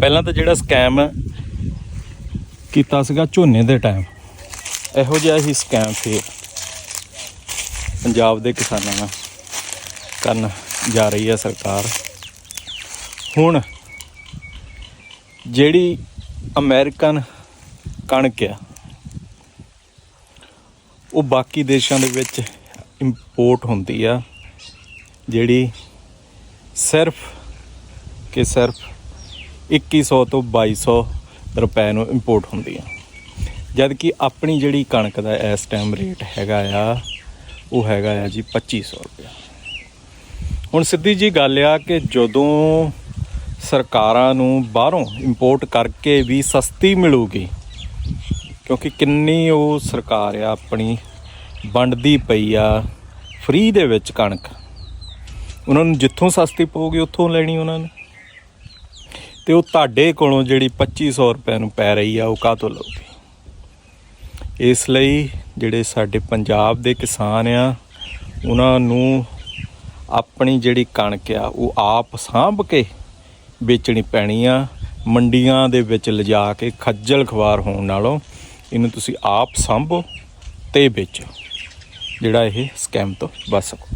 ਪਹਿਲਾਂ ਤਾਂ ਜਿਹੜਾ ਸਕੈਮ ਕੀਤਾ ਸੀਗਾ ਝੋਨੇ ਦੇ ਟਾਈਮ ਇਹੋ ਜਿਹਾ ਹੀ ਸਕੈਮ ਫੇਰ ਪੰਜਾਬ ਦੇ ਕਿਸਾਨਾਂ ਨਾਲ ਕਰਨ ਜਾ ਰਹੀ ਹੈ ਸਰਕਾਰ। ਹੁਣ ਜਿਹੜੀ ਅਮਰੀਕਨ ਕਣਕ ਆ, ਉਹ ਬਾਕੀ ਦੇਸ਼ਾਂ ਦੇ ਵਿੱਚ ਇੰਪੋਰਟ ਹੁੰਦੀ ਆ, ਜਿਹੜੀ ਸਿਰਫ ਕਿ ਸਿਰਫ 2100 ਤੋਂ 2200 ਰੁਪਏ ਨੂੰ ਇੰਪੋਰਟ ਹੁੰਦੀ ਆ। ਜਦ ਕਿ ਆਪਣੀ ਜਿਹੜੀ ਕਣਕ ਦਾ ਇਸ ਟਾਈਮ ਰੇਟ ਹੈਗਾ ਆ, ਉਹ ਹੈਗਾ ਆ ਜੀ 2500 ਰੁਪਏ ਹੁਣ ਸਿੱਧੀ ਜੀ ਗੱਲ ਆ ਕਿ ਜਦੋਂ ਸਰਕਾਰਾਂ ਨੂੰ ਬਾਹਰੋਂ ਇੰਪੋਰਟ ਕਰਕੇ ਵੀ ਸਸਤੀ ਮਿਲੂਗੀ, ਕਿਉਂਕਿ ਕਿੰਨੀ ਉਹ ਸਰਕਾਰ ਆ ਆਪਣੀ, ਵੰਡਦੀ ਪਈ ਆ ਫ੍ਰੀ ਦੇ ਵਿੱਚ ਕਣਕ। ਉਹਨਾਂ ਨੂੰ ਜਿੱਥੋਂ ਸਸਤੀ ਪਊਗੀ, ਉੱਥੋਂ ਲੈਣੀ ਉਹਨਾਂ ਨੇ। ਤੇ ਉਹ ਤੁਹਾਡੇ ਕੋਲੋਂ ਜਿਹੜੀ 2500 ਰੁਪਏ ਨੂੰ ਪੈ ਰਹੀ ਆ, ਉਹ ਕਾਹ ਤੋਂ ਲਊਗੀ? ਇਸ ਲਈ ਜਿਹੜੇ ਸਾਡੇ ਪੰਜਾਬ ਦੇ ਕਿਸਾਨ ਆ, ਉਹਨਾਂ ਨੂੰ ਆਪਣੀ ਜਿਹੜੀ ਕਣਕ ਆ, ਉਹ ਆਪ ਸਾਂਭ ਕੇ ਵੇਚਣੀ ਪੈਣੀ ਆ, ਮੰਡੀਆਂ ਦੇ ਵਿੱਚ ਲਿਜਾ ਕੇ ਖੱਜਲ ਖਵਾਰ ਹੋਣ ਨਾਲੋਂ ਇਹਨੂੰ ਤੁਸੀਂ ਆਪ ਸਾਂਭੋ ਤੇ ਵੇਚੋ। ਜਿਹੜਾ ਇਹ ਸਕੈਮ ਤੋਂ ਬਚ ਸਕੋ।